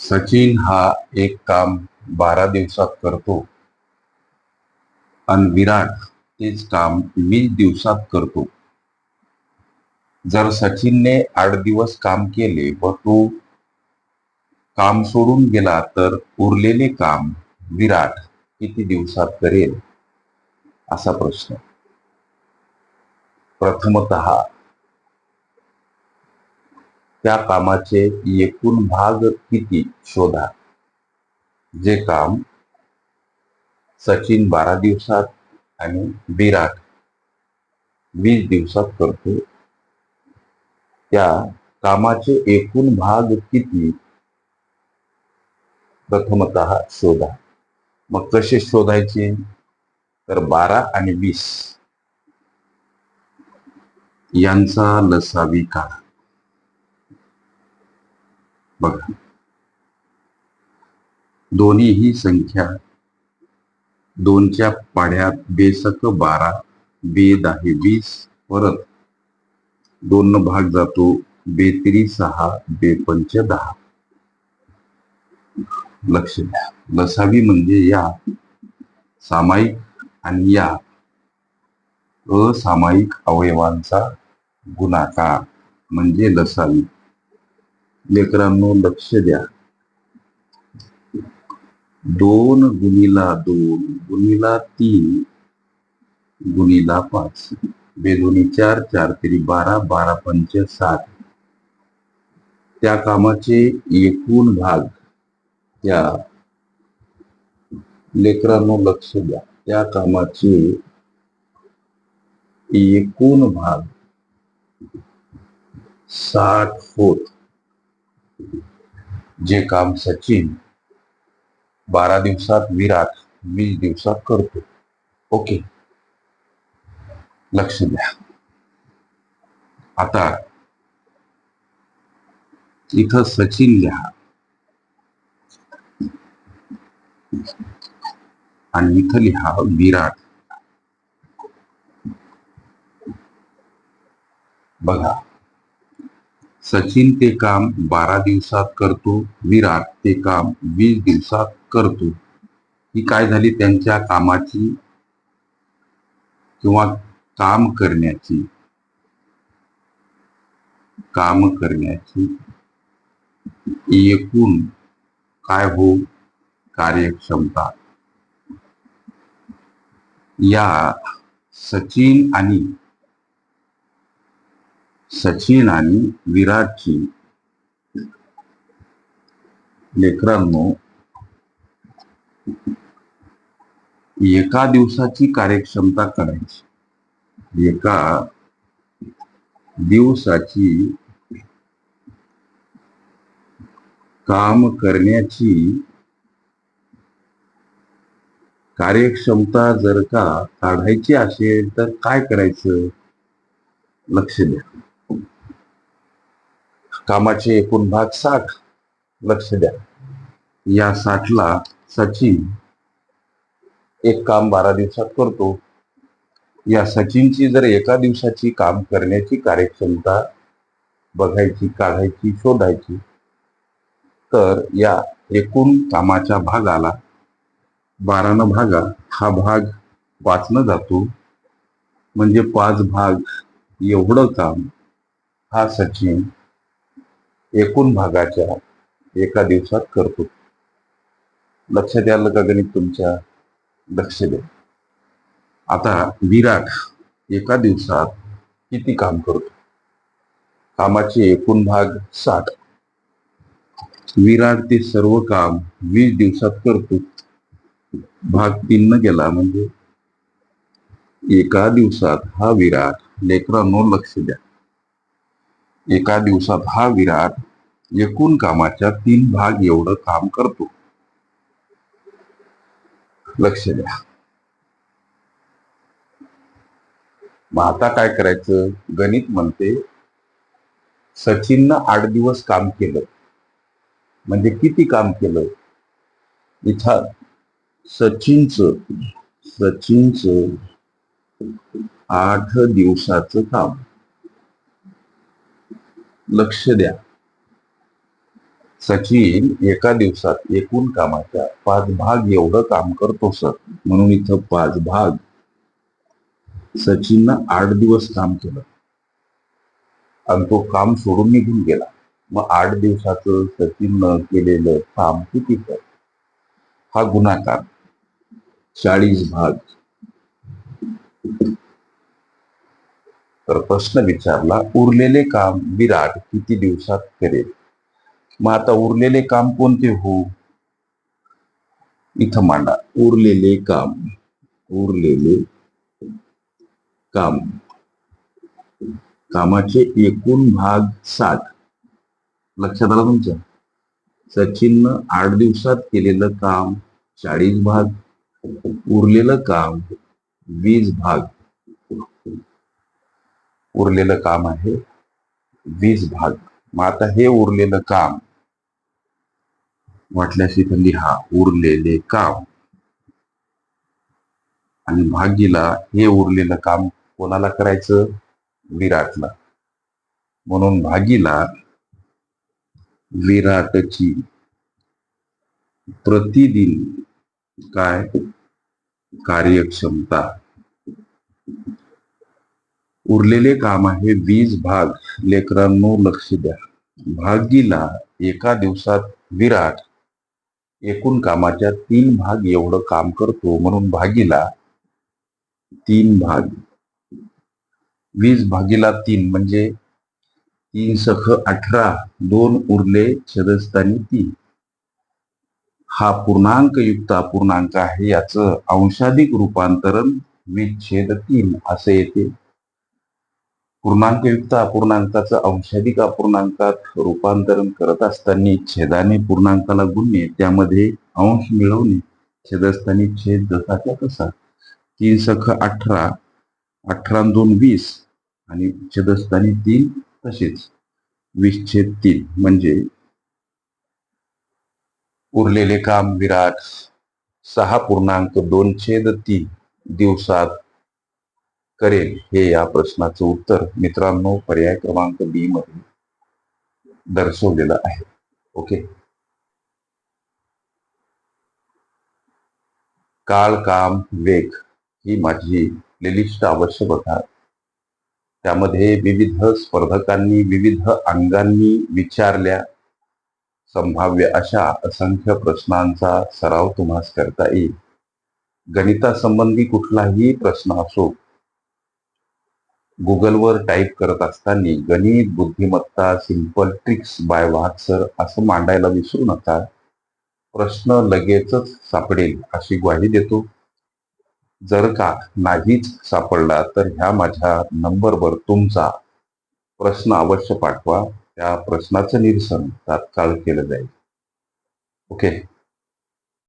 सचिन हा एक काम बारा दिवसात करतो. आणि विराट तेच काम वीस दिवसात करतो. जर सचिनने आठ दिवस काम केले व तो काम सोडून गेला तर उरलेले काम विराट किती दिवसात करेल? असा प्रश्न. प्रथमत त्या कामाचे एकूण भाग किती? शोधा. जे काम सचिन बारा दिवसात आणि विराट वीस दिवसात करतो त्या कामाचे एकूण भाग किती? प्रथमत शोधा. मग कसे शोधायचे? तर बारा आणि वीस. यांचा लसावी काढा बघा. दोन्ही ही संख्या दोनच्या पाड्यात बेसक बारा बे दहा वीस परत. दोन भाग जातो बेत्री सहा बेपंच दहा. लक्ष द्या. लसावी म्हणजे या. सामायिक आणि या. असामायिक अवयवांचा गुणाकार म्हणजे लसावी. लेकरांनो लक्ष द्या. दोन गुणिला दोन गुणिला तीन गुणिला पाच. बेदोनी चार चार तरी बारा बारा पंच सात. त्या कामाचे एकूण भाग त्या लेकरांनो लक्ष द्या. त्या कामाचे एकूण भाग साठ होत. जे काम सचिन बारा दिवसात विराट, वीस दिवसात करतो. ओके. लक्ष द्या. आता इथं सचिन लिहा. आणि इथं लिहा विराट. बघा. सचिन ते काम बारा दिवसात करतो विराट ते काम वीस दिवसात करतो. ही काय झाली? त्यांच्या कामाची किंवा काम करण्याची काम करण्याची एकूण काय हो? कार्यक्षमता. या सचिन आणि सचिन आणि विराटची लेकरांनो एका दिवसाची कार्यक्षमता करायची. एका दिवसाची काम करण्याची कार्यक्षमता जर का काढायची असेल तर काय करायचं? लक्ष द्या. कामाचे एकूण भाग साठ. लक्ष द्या. या साठला सचिन एक काम बारा दिवसात करतो. या सचिनची जर एका दिवसाची काम करण्याची कार्यक्षमता बघायची काढायची शोधायची तर या एकूण कामाच्या भागाला बारानं भागा हा भाग पाचनं जातो. म्हणजे पाच भाग एवढं काम हा सचिन एकूण भागाच्या एका दिवसात करतो. लक्ष द्याल का गणित तुमच्या. लक्ष द्या. आता विराट एका दिवसात किती काम करतो? कामाचे एकूण भाग साठ. विराट ते सर्व काम वीस दिवसात करतो. भाग तीन न गेला म्हणजे एका दिवसात हा विराट लेकरांनो लक्ष द्या. एका दिवसात हा विराट एकूण कामाच्या तीन भाग एवढं काम करतो. लक्ष द्या. मग आता काय करायचं? गणित म्हणते सचिननं आठ दिवस काम केलं. म्हणजे किती काम केलं? इथं सचिनच सचिनच आठ दिवसाचं काम. लक्ष द्या. सचिन एका दिवसात एकूण कामाच्या पाच भाग एवढं काम करतो सर. म्हणून इथं पाच भाग. सचिननं आठ दिवस काम केलं. आणि तो काम सोडून निघून गेला. मग आठ दिवसाचं सचिननं केलेलं काम किती सर हा गुणाकार चाळीस भाग. तर प्रश्न विचारला उरलेले काम विराट किती दिवसात करेल? मग आता उरलेले काम कोणते हो? इथं मांडा. उरलेले काम. उरलेले काम. कामाचे एकूण भाग सात. लक्षात आला तुमच्या? सचिननं आठ दिवसात केलेलं काम चाळीस भाग. उरलेलं काम वीस भाग. उरलेलं काम आहे वीस भाग. मग आता हे उरलेलं काम वाटल्यास इथं लिहा उरलेले काम. आणि भागीला हे उरलेलं काम कोणाला करायचं? विराटला. म्हणून भागीला विराटची प्रतिदिन काय? कार्यक्षमता. उरलेले काम आहे वीस भाग. लेकरांनो लक्ष द्या. भागीला एका दिवसात विराट एकूण कामाच्या तीन भाग एवढं काम करतो म्हणून भागीला तीन भाग. वीस भागीला तीन म्हणजे तीन सख अठरा दोन उरले छदस्थानी तीन. हा पूर्णांक युक्त अपूर्णांक आहे याचं अंशाधिक रूपांतरण वीस छेद तीन असे येते. पूर्णांकयुक्त अपूर्णांकाचं अंशाधिक अपूर्णांकात रूपांतरण करत असताना छेदाने पूर्णांकाला गुणणे त्यामध्ये अंश मिळवणे छेदस्थानी छेद जसाच्या तसा. तीन सख अठरा अठरा दोन वीस आणि छेदस्थानी तीन तसेच. वीस छेद तीन म्हणजे उरलेले काम विराट सहा पूर्णांक दोन छेद तीन दिवसात करेल हे या प्रश्नाचं उत्तर मित्रांनो पर्याय क्रमांक बी मध्ये दर्शवलेलं आहे. ओके? काळ काम वेग ही माझी लिलिष्ट अवश्य बघा. त्यामध्ये विविध स्पर्धकांनी विविध अंगांनी विचारल्या. संभाव्य अशा असंख्य प्रश्नांचा सराव तुम्हाला करता येईल. गणितासंबंधी कुठलाही प्रश्न असो गुगलवर टाईप करत असताना गणित बुद्धिमत्ता simple tricks by Wagh sir असं मांडायला विसरू नका. प्रश्न लगेचच सापडेल अशी ग्वाही देतो. जर का नाहीच सापडला तर ह्या माझ्या नंबरवर तुमचा प्रश्न अवश्य पाठवा. त्या प्रश्नाचं निरसन तात्काळ केलं जाईल. ओके.